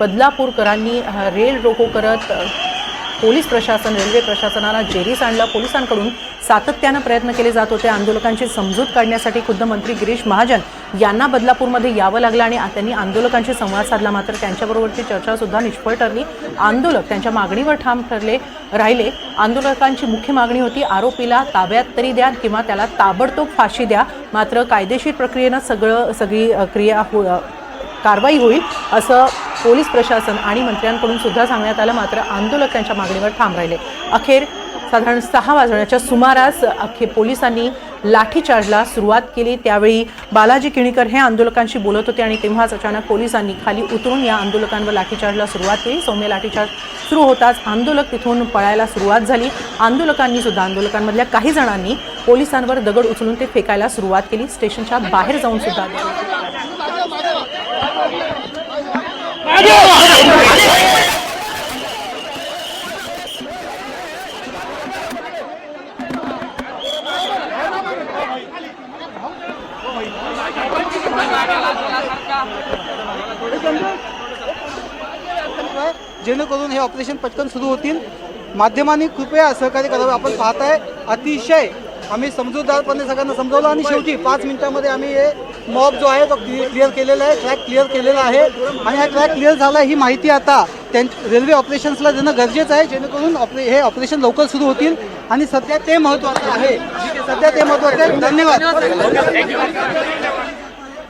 बदलापूरकरांनी rail रोको करत police प्रशासन रेल्वे प्रशासनाला जेरीस आणलं. पोलिसांकडून सातत्यानं प्रयत्न केले जात होते. आंदोलकांची समजूत काढण्यासाठी खुद्द मंत्री गिरीश महाजन यांना बदलापूरमध्ये यावं लागलं आणि त्यांनी आंदोलकांशी संवाद साधला. मात्र त्यांच्याबरोबरची चर्चासुद्धा निष्फळ ठरली. आंदोलक त्यांच्या मागणीवर ठाम ठरले राहिले. आंदोलकांची मुख्य मागणी होती आरोपीला ताब्यात तरी द्या किंवा त्याला ताबडतोब फाशी द्या. मात्र कायदेशीर प्रक्रियेनं सगळं सगळी क्रिया हो कारवाई होईल असं पोलीस प्रशासन आणि मंत्र्यांकडून सुद्धा सांगण्यात आलं. मात्र आंदोलक त्यांच्या मागणीवर ठाम राहिले. अखेर साधारण सहा वाजण्याच्या सुमारास अखेर पोलिसांनी लाठीचार्जला सुरुवात केली. त्यावेळी बालाजी किणीकर हे आंदोलकांशी बोलत होते आणि तेव्हाच अचानक पोलिसांनी खाली उतरून या आंदोलकांवर लाठीचार्जला सुरुवात केली. सौम्य लाठीचार्ज सुरू होताच आंदोलक तिथून पळायला सुरुवात झाली. आंदोलकांनी सुद्धा आंदोलकांमधल्या काही जणांनी पोलिसांवर दगड उचलून ते फेकायला सुरुवात केली. स्टेशनच्या बाहेर जाऊन सुद्धा जेणेकरून हे ऑपरेशन पटकन सुरू होतील. माध्यमांनी कृपया सहकार्य करावं. आपण पाहताय अतिशय आम्ही समजूतदारपणे सगळ्यांना समजवलं आणि शेवटी पाच मिनिटामध्ये आम्ही हे मॉब जो आहे तो क्लिअर केलेला आहे ट्रॅक क्लिअर केलेला आहे. आणि हा ट्रॅक क्लिअर झाला ही माहिती आता त्यां रेल्वे ऑपरेशन्सला देणं गरजेचं आहे जेणेकरून ऑपरे हे ऑपरेशन लवकर सुरू होतील. आणि सध्या ते महत्त्वाचं आहे सध्या ते महत्त्वाचं आहे. धन्यवाद.